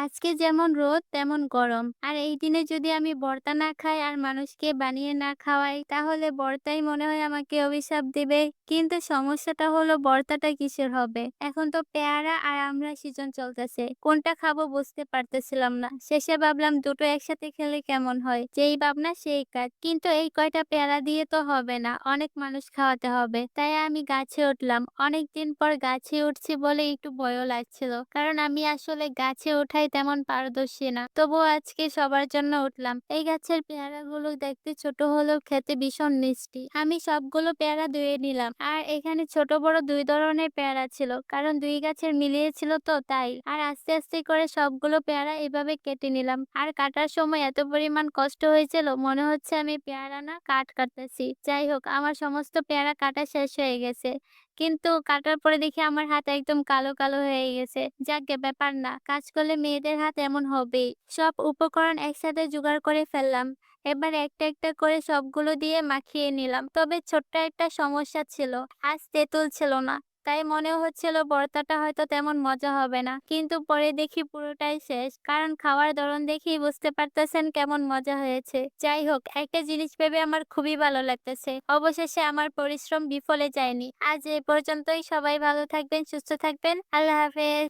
আজকে যেমন রোদ, তেমন গরম। আর এই দিনে যদি আমি বর্তা না খাই আর মানুষকে বানিয়ে না খাওয়াই, তাহলে বর্তাই মনে হয় আমাকে অভিশাপ দিবে। কিন্তু সমস্যাটা হলো বর্তাটা কিসের হবে? এখন তো পেয়ারা আর আমরা সিজন চলতেছে। কোনটা খাব বুঝতে পারতেছিলাম না। শেষে ভাবলাম দুটো একসাথে খেলে কেমন হয়? যেই ভাবনা, সেই কাজ। কিন্তু এই কয়টা পেয়ারা দিয়ে তো হবে না। অনেক মানুষ খাওয়াতে হবে। তাই আমি গাছে উঠলাম। অনেকদিন পর গাছে উঠছি বলে একটু ভয়ও লাগছিল। কারণ আমি আসলে গাছে ওঠায় তেমন পারদর্শী না। তবুও আজকে সবার জন্য উঠলাম। এই গাছের পেয়ারাগুলো দেখতে ছোট হলেও খেতে ভীষণ মিষ্টি। আমি সবগুলো পেয়ারা ধুয়ে নিলাম। আর এখানে ছোট বড় দুই ধরনের পেয়ারা ছিল। কারণ দুই গাছের মিলিয়ে ছিল তো তাই। আর আস্তে আস্তে করে সবগুলো পেয়ারা এভাবে কেটে নিলাম। আর কাটার সময় এত পরিমাণ কষ্ট হয়েছিল, মনে হচ্ছে আমি পেয়ারা না কাঠ কাটতেছি। যাই হোক, আমার সমস্ত পেয়ারা কাটা শেষ হয়ে গেছে। কিন্তু কাটার পরে দেখি আমার হাত একদম কালো কালো হয়ে গেছে। যাকে ব্যাপার না। কাজ করলে মেয়েদের হাত এমন হবেই। সব উপকরণ একসাথে জোগাড় করে ফেললাম। এবার একটা একটা করে সবগুলো দিয়ে মাখিয়ে নিলাম। তবে ছোট্ট একটা সমস্যা ছিল। আজ তেঁতুল ছিল না। তাই মনে হচ্ছিল ভর্তাটা হয়তো তেমন মজা হবে না। কিন্তু পরে দেখি পুরোটাই শেষ। কারণ খাওয়ার ধরন দেখেই বুঝতে পারতেছেন কেমন মজা হয়েছে। যাই হোক একটা জিনিস ভেবে আমার খুবই ভালো লাগতেছে। অবশেষে আমার পরিশ্রম বিফলে যায়নি। আজ এ পর্যন্তই সবাই ভালো থাকবেন, সুস্থ থাকবেন। আল্লাহ হাফেজ।